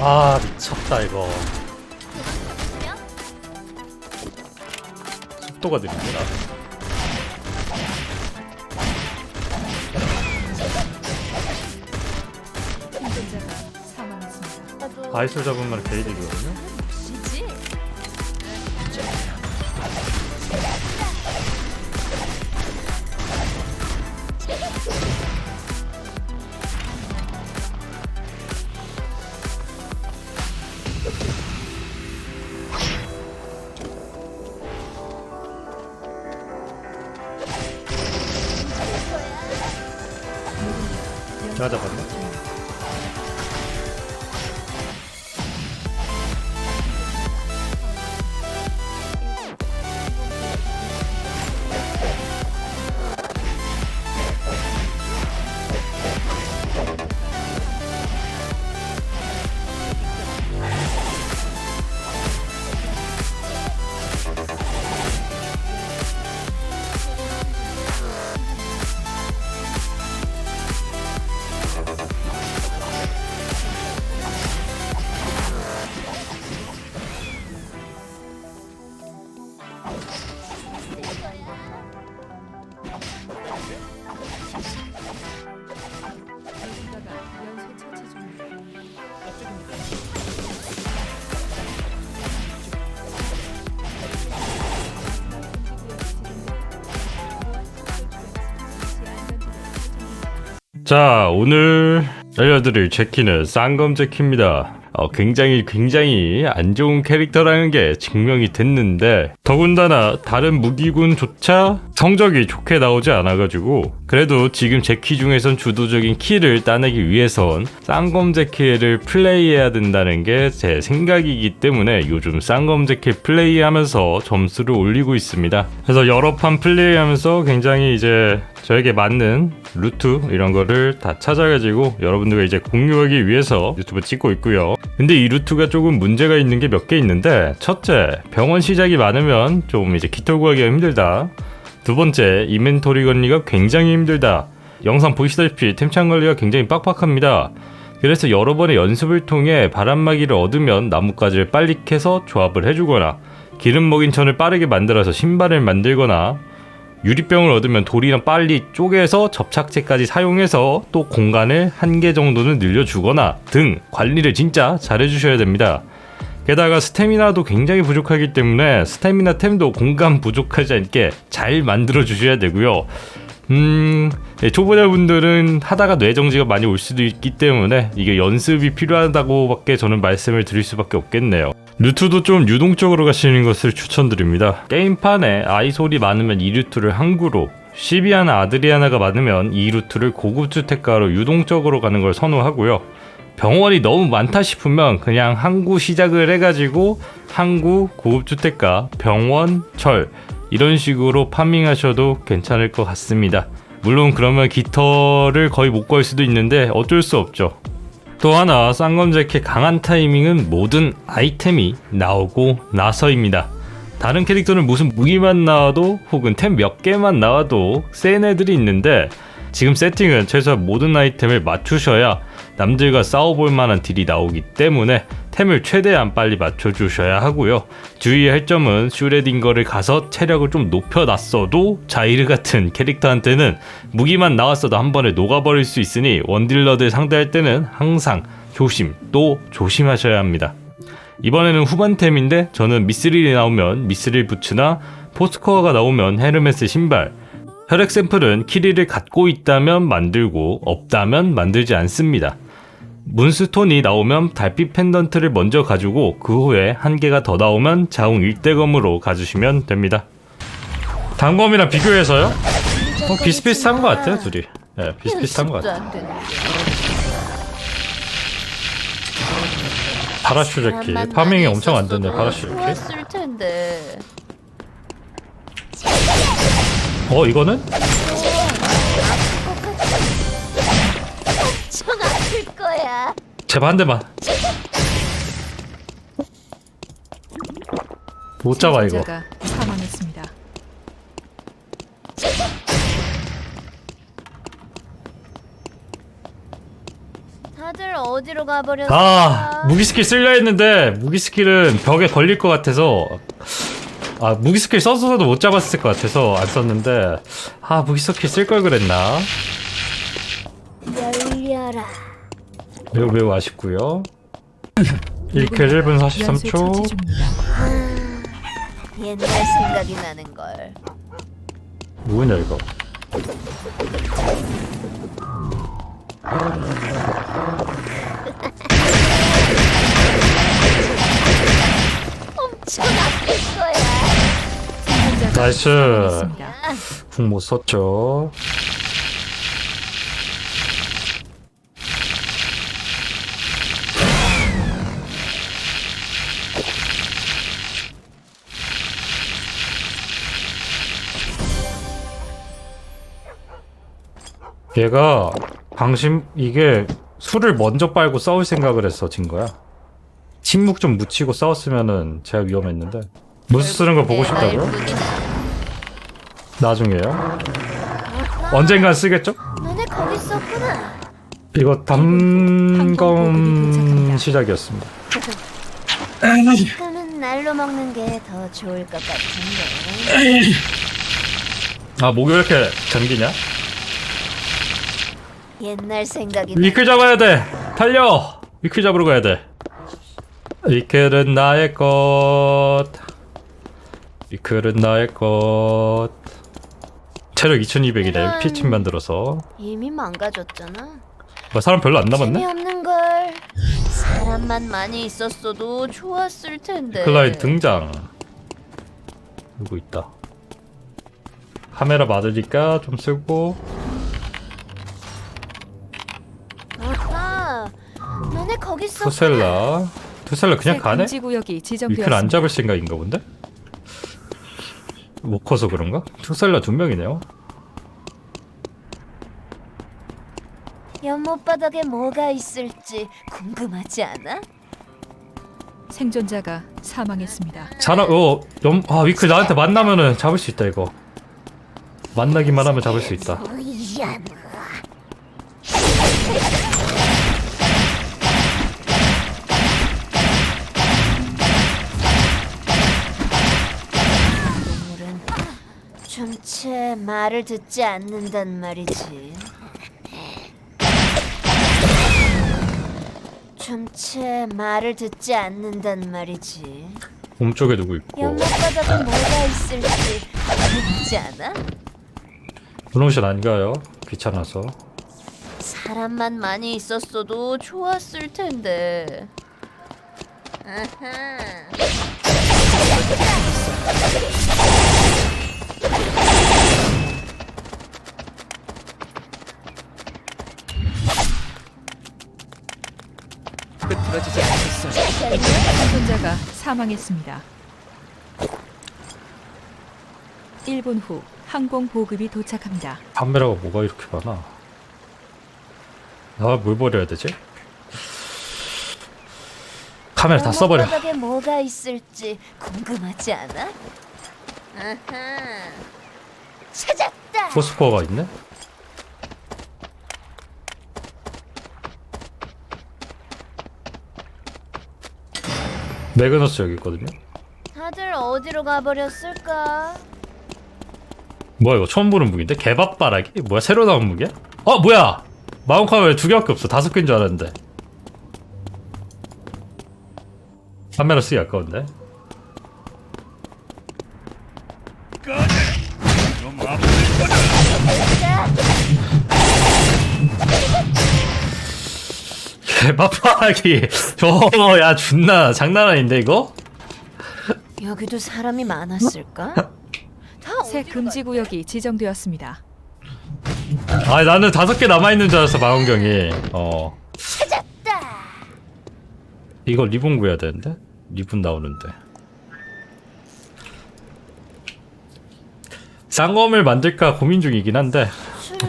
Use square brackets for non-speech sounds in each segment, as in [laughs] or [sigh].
아 미쳤다 이거. 속도가 느립니다. 아이솔 잡으면 게이득이거든요 제가 잡았네 자 오늘 알려드릴 제키는 쌍검 제키입니다. 어, 굉장히 굉장히 안 좋은 캐릭터라는 게 증명이 됐는데 더군다나 다른 무기군조차 성적이 좋게 나오지 않아가지고 그래도 지금 제 키 중에선 주도적인 키를 따내기 위해선 쌍검 제키를 플레이해야 된다는 게 제 생각이기 때문에 요즘 쌍검 제키 플레이하면서 점수를 올리고 있습니다 그래서 여러 판 플레이하면서 굉장히 이제 저에게 맞는 루트 이런 거를 다 찾아가지고 여러분들과 이제 공유하기 위해서 유튜브 찍고 있고요. 근데 이 루트가 조금 문제가 있는 게 몇 개 있는데 첫째 병원 시작이 많으면 좀 이제 깃털 구하기가 힘들다. 두 번째 인벤토리 관리가 굉장히 힘들다. 영상 보시다시피 템창 관리가 굉장히 빡빡합니다. 그래서 여러 번의 연습을 통해 바람막이를 얻으면 나뭇가지를 빨리 캐서 조합을 해주거나 기름 먹인 천을 빠르게 만들어서 신발을 만들거나 유리병을 얻으면 돌이랑 빨리 쪼개서 접착제까지 사용해서 또 공간을 한 개 정도는 늘려주거나 등 관리를 진짜 잘 해주셔야 됩니다. 게다가 스태미나도 굉장히 부족하기 때문에 스태미나 템도 공간 부족하지 않게 잘 만들어 주셔야 되고요. 음, 예, 초보자분들은 하다가 뇌정지가 많이 올 수도 있기 때문에 이게 연습이 필요하다고밖에 저는 말씀을 드릴 수밖에 없겠네요. 루트도 좀 유동적으로 가시는 것을 추천드립니다. 게임판에 아이솔이 많으면 이 루트를 항구로, 시비아나 아드리아나가 많으면 이 루트를 고급 주택가로 유동적으로 가는 걸 선호하고요. 병원이 너무 많다 싶으면 그냥 항구 시작을 해가지고 항구 고급 주택가, 병원, 철 이런 식으로 파밍하셔도 괜찮을 것 같습니다. 물론 그러면 깃털을 거의 못걸 수도 있는데 어쩔 수 없죠. 또 하나 쌍검자켓 강한 타이밍은 모든 아이템이 나오고 나서입니다. 다른 캐릭터는 무슨 무기만 나와도 혹은 템 몇 개만 나와도 센 애들이 있는데 지금 세팅은 최소한 모든 아이템을 맞추셔야 남들과 싸워볼 만한 딜이 나오기 때문에 템을 최대한 빨리 맞춰주셔야 하고요. 주의할 점은 슈레딩거를 가서 체력을 좀 높여놨어도 자이르 같은 캐릭터한테는 무기만 나왔어도 한 번에 녹아버릴 수 있으니 원딜러들 상대할 때는 항상 조심 또 조심하셔야 합니다. 이번에는 후반템인데 저는 미스릴이 나오면 미스릴 부츠나 포스코어가 나오면 헤르메스 신발 혈액 샘플은 키리를 갖고 있다면 만들고 없다면 만들지 않습니다. 문스톤이 나오면 달빛 펜던트를 먼저 가지고 그 후에 한 개가 더 나오면 자웅 일대검으로 가주시면 됩니다. 단검이랑 비교해서요? 어, 비슷비슷한 것 같아요 둘이. 네, 비슷비슷한 것 같아요. 안 되네. 파라슈레키 파밍이 엄청 안 됐네. 좋았을 텐데. 어 이거는 엄청 아플 거야. 제발 한 대만 못 잡아 이거 사망했습니다. 다들 어디로 가버렸어? 아 무기 스킬 쓸려 했는데 무기 스킬은 벽에 걸릴 것 같아서 아 무기 스킬 썼어도 못 잡았을 것 같아서 안 썼는데 아 무기 스킬 쓸 걸 그랬나 열려라. 매우 매우 아쉽고요 1킬 1분 연쇄 처치 43초 중입니다. 옛날 생각이 나는 걸. 뭐냐 이거 엄청 아플 거야. 생존자가 나이스. 사망했습니다. 궁못 썼죠 얘가 방심 이게 술을 먼저 빨고 싸울 생각을 해서 진 거야 침묵 좀 묻히고 싸웠으면은 제가 위험했는데 무스 쓰는 거 보고 내 싶다고요? 나중에요 언젠간 쓰겠죠? 너네 거기 있었구나. 이거 담검. 시작이었습니다. 그는 날로 먹는 게 더 좋을 것 같은데. 아 목이 왜 이렇게 잠기냐? 옛날 생각이 나. 위클 잡아야 돼. 달려. 위클 잡으러 가야 돼. 위클은 나의 것. 위클은 나의 것. 체력 2200이네. 피침 만들어서. 이미 망가졌잖아. 뭐 사람 별로 안 남았네. 재미없는 걸. 사람만 많이 있었어도 좋았을 텐데. 클라인 등장. 누구 있다. 카메라 맞으니까 좀 쓰고. 투셀라. 투셀라 그냥 새 가네? 금지 구역이 위클 지정되었습니다. 안 잡을 생각인가 본데? 못 커서 그런가? 투셀라 두 명이네요. 연못바닥에 뭐가 있을지 궁금하지 않아? 생존자가 사망했습니다. 사람 어, 염, 아 위클 나한테 만나면은 잡을 수 있다 이거. 만나기만 하면 잡을 수 있다. 미안. 동 좀채 말을 듣지 않는단 말이지. 좀채 말을 듣지 않는단 말이지. 몸쪽에 누구 있고. 연못바닥에 뭐가 있을지 궁금하지 않아? 분홍실 안 가요. 귀찮아서. 사람만 많이 있었어도 좋았을 텐데. 아하. 사망했습니다. 1분 후 항공 보급이 도착합니다. 카메라가 뭐가 이렇게 많아? 아뭘 버려야 되지? 카메라 다 써버려. 연못바닥에 뭐가 있을지 궁금하지 않아? 아하. 찾았다. 포스코어가 있네. 매그너스 여기 있거든요. 다들 어디로 가버렸을까? 뭐야 이거 처음 보는 무기인데 개밥바라기? 뭐야 새로 나온 무기야? 어 뭐야 마운카메라 왜두 개밖에 없어 다섯 개인 줄 알았는데 카메라 쓰기 아까운데 개밥바라기 저야 존나 장난 아닌데 이거? 여기도 사람이 많았을까? 다 새 어디로 금지 구역이 지정되었습니다. 아 나는 다섯 개 남아있는 줄 알았어 마운경이 어 찾았다. 이거 리본 구해야 되는데 리본 나오는데 쌍검을 만들까 고민 중이긴 한데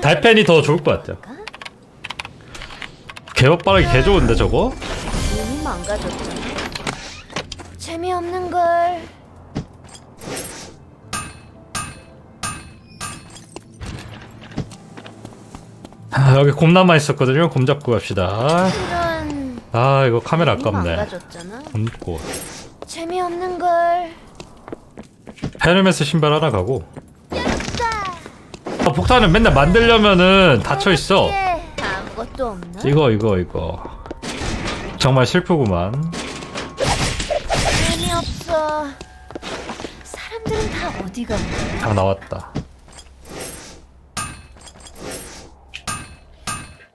달펜이 더 좋을 것 같아요 개업바라기 개 좋은데 저거? 망가졌잖아. 재미없는 걸. 아, 여기 곰 남아 있었거든요 곰 잡고 갑시다 이런 아 이거 카메라 아깝네 망가졌잖아. 얹고 재미없는 걸. 헤르메스 신발 하나 가고 아, 폭탄은 맨날 만들려면은 닫혀 있어 예, 아무것도 없나? 이거 이거 이거 정말 슬프구만 재미없어. 사람들은 다 어디 갔나? 다 나왔다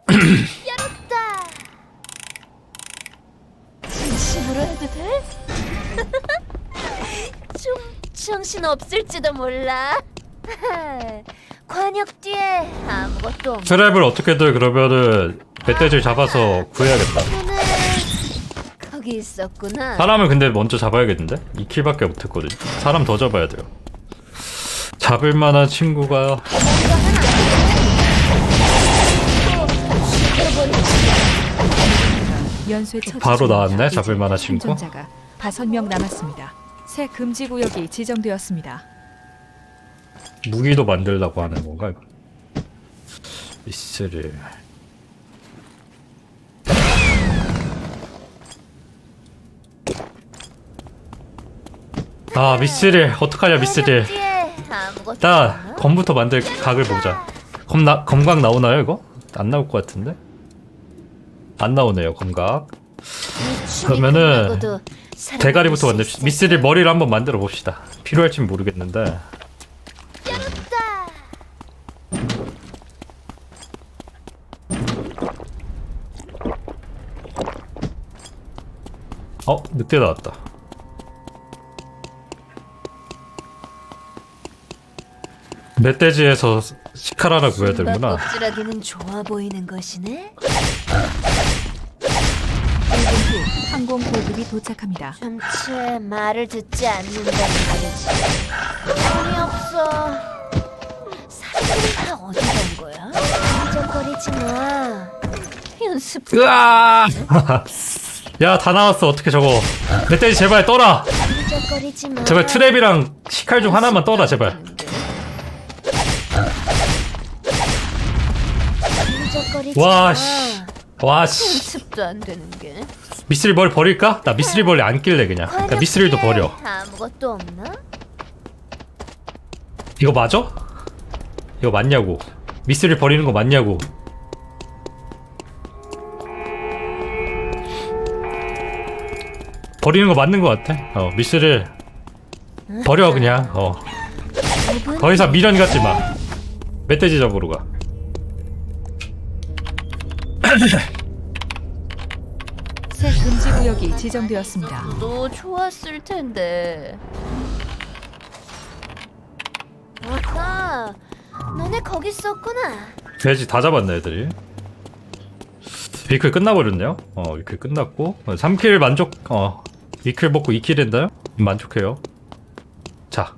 [clears throat] 다 진심으로 해도 돼? [laughs] 좀 정신 없을지도 몰라. [laughs] 관역 뒤에 아무것도 없네. 트랩을 어떻게든 그러면은 멧돼지를 잡아서 구해야겠다 거기 있었구나. 사람을 근데 먼저 잡아야겠는데? 2킬밖에 못했거든 사람 더 잡아야 돼요 잡을 만한 친구가 연쇄 처치 바로 중입니다. 나왔네, 잡을 만한 친구. 생존자가 다섯 명 남았습니다. 새 금지 구역이 지정되었습니다. 무기도 만들려고 하는 건가 이거? 미스를 아 미스릴 어떡하냐 미스릴 일단 없나? 검부터 만들 각을 보자 검 나, 검각 나오나요 이거? 안 나올 것 같은데? 안 나오네요 검각 이 그러면은 대가리부터 만듭시다? 미스릴 머리를 한번 만들어 봅시다 필요할진 모르겠는데 어 늑대 나왔다 멧돼지에서 식칼 하나 구해야 되는구나 껍질하기는 좋아 보이는 것이네. 1분 후 항공 보급이 도착합니다. 점치에 말을 듣지 않는다는 말이지. 재미없어. 사람들이 다 어디 간 거야? 흔적거리지 마. 연습 으아 [laughs] 야 다 나왔어 어떻게 저거 멧돼지 제발 떠라. 제발 트랩이랑 식칼 중 하나만 떠라 제발. 와씨 게. 미스릴 벌 버릴까? 나 미스릴 벌이 안 낄래 그냥 그러니까 미스릴도 버려? 이거 맞아? 이거 맞냐고 미스릴 버리는 거 맞냐고 버리는 거 맞는 거 같아. 어 미스릴 버려 그냥. 어. 더 이상 미련 갖지 마. 멧돼지 잡으러 가. [coughs] 새 금지 구역이 지정되었습니다. 너 좋았을 텐데. 아까 너네 거기 있었구나. 돼지 다 잡았네 애들이. 위클 끝나버렸네요. 어 위클 끝났고 3킬 만족 어 위클 먹고 2킬 했나요? 만족해요 자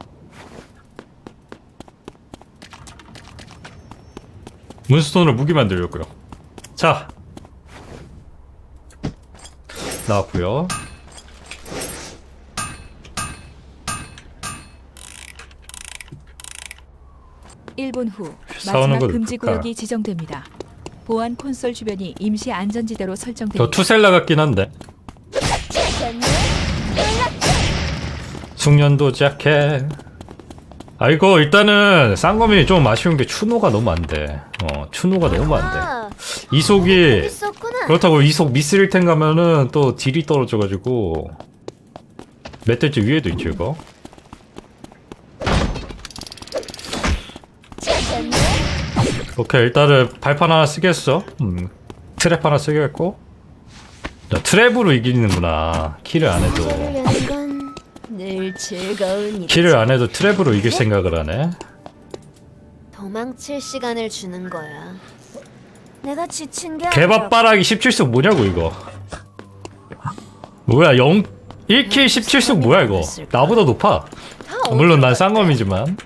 문스톤으로 무기 만들려고요 자 나왔고요 1분 후 싸우는 마지막 거 금지? 구역이 지정됩니다. 보안 콘솔 주변이 임시 안전지대로 저 설정됩니다. 투셀라 같긴 한데 숙련도 자켓 아 이거 일단은 쌍검이 좀 아쉬운 게 추노가 너무 안돼. 어 추노가 너무 안돼. 아, 이속이 있었구나. 그렇다고 이속 미스릴텐 가면은 또 딜이 떨어져가지고 멧돼지 위에도 있죠 이거. 오케이 일단은 발판 하나 쓰겠어? 음 트랩 하나 쓰겠고? 야, 트랩으로 이기는구나 킬을 안 해도 건늘 즐거운 일. 킬을 안 해도 트랩으로 이길 생각을 하네. 도망칠 시간을 주는 거야. 내가 지친 게 개밥바라기 17속 뭐냐고 이거. 뭐야 0 1킬 17속 뭐야 이거? 나보다 높아? 아니라 물론 난 쌍검이지만.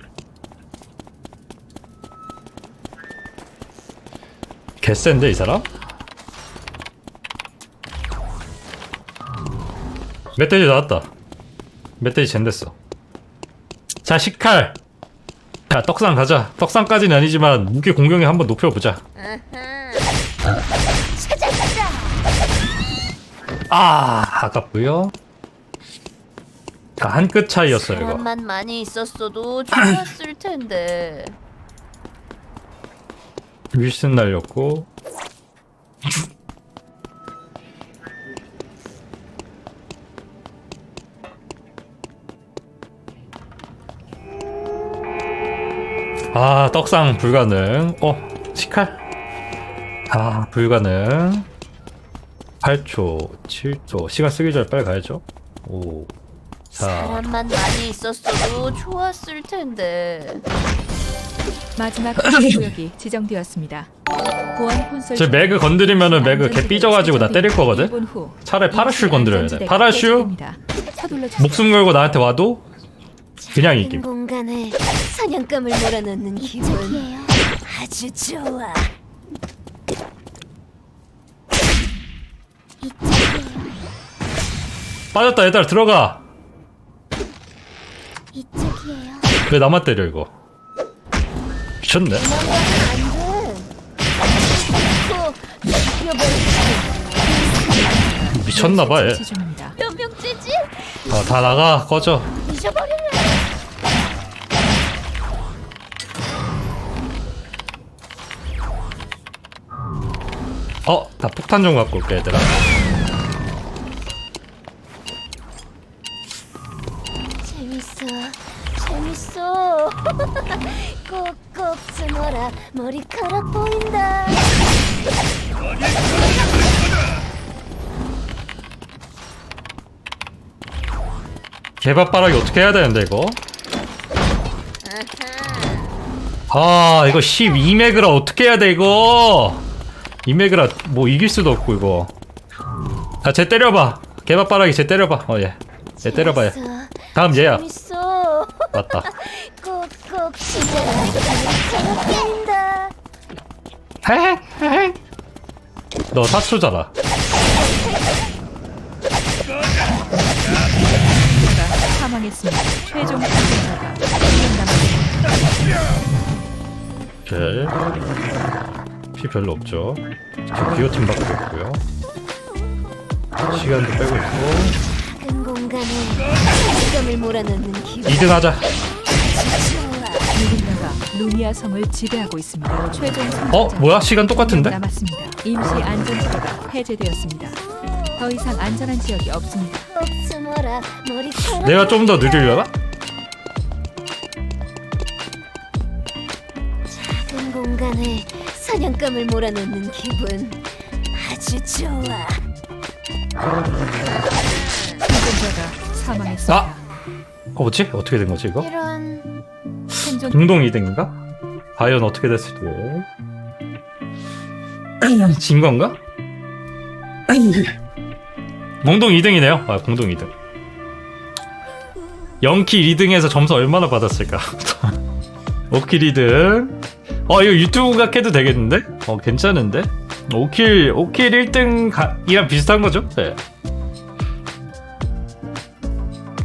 개센데 이 사람? 멧돼지 나왔다 멧돼지 젠됐어. 자 식칼. 자 떡상 가자. 떡상까지는 아니지만 무기 공격력 한번 높여보자. 아 아깝고요. 한 끗 차이였어요 이거. 사람만 많이 있었어도 좋았을 텐데. [clears throat] 윌슨 날렸고 아 떡상 불가능. 어 시칼? 아 불가능. 8초 7초. 시간 쓰기 전에 빨리 가야죠. 5 4 사람만 많이 있었어도 좋았을 텐데. 마지막 [laughs] 구역이 지정되었습니다. 보안 콘솔 제 매그 건드리면은 매그 개 삐져가지고 나 때릴 거거든? 1분 후 차라리 파라슈 건드려야 돼. 파라슈. 목숨 걸고 나한테 와도 그냥 이김 공간에 사냥감을 몰아넣는 기분 아주 좋아. 빠졌다 얘들아 들어가 이쪽이에요. 왜 나만 때려 이거 미쳤네 미쳤나봐 얘. 몇 명째지? 아, 다 나가 꺼져 잊어버릴 어? 나 폭탄 좀 갖고 올게 얘들아 재밌어, 재밌어. 꼭꼭 숨어라, 머리카락 보인다. 개밥바라기 어떻게 해야 되는데 이거 아 이거 12매그라 어떻게 해야 돼 이거 2매그라 뭐 이길 수도 없고 이거. 아쟤 때려봐. 개밥바라기 쟤 때려봐. 어얘얘 때려봐 얘. 다음 얘야. 재밌어. 맞다. [laughs] 꼭꼭 너 4초잖아. 누가 사망했습니다. 최종 생존자가 2명 남았습니다. 오케이 피 별로 없죠 저 기어팀 받고 있고요 시간도 빼고 있고 작은 공간에 사냥감을 몰아넣는 기분 2등 하자. 누군가가 루미아 성을 지배하고 있습니다. 최종 생존자 어 뭐야 시간 똑같은데 남았습니다. 임시 안전지대가 해제되었습니다. 더 이상 안전한 지역이 없습니다. 숨어라, 내가 좀 더 느리려나? 작은 공간에 사냥감을 몰아넣는 기분 아주 좋아. 생존자가 사망했습니다. 아! 어 뭐지? 어떻게 된 거지 이거? 이런 생존 공동 2등인가? 과연 어떻게 됐을지 [clears throat] 진 건가? 공동 2등이네요 아 공동 2등 0킬 2등에서 점수 얼마나 받았을까 [laughs] 5킬 2등 어 이거 유튜브 각해도 되겠는데? 어 괜찮은데? 5킬 5킬 1등 이랑 비슷한 거죠? 네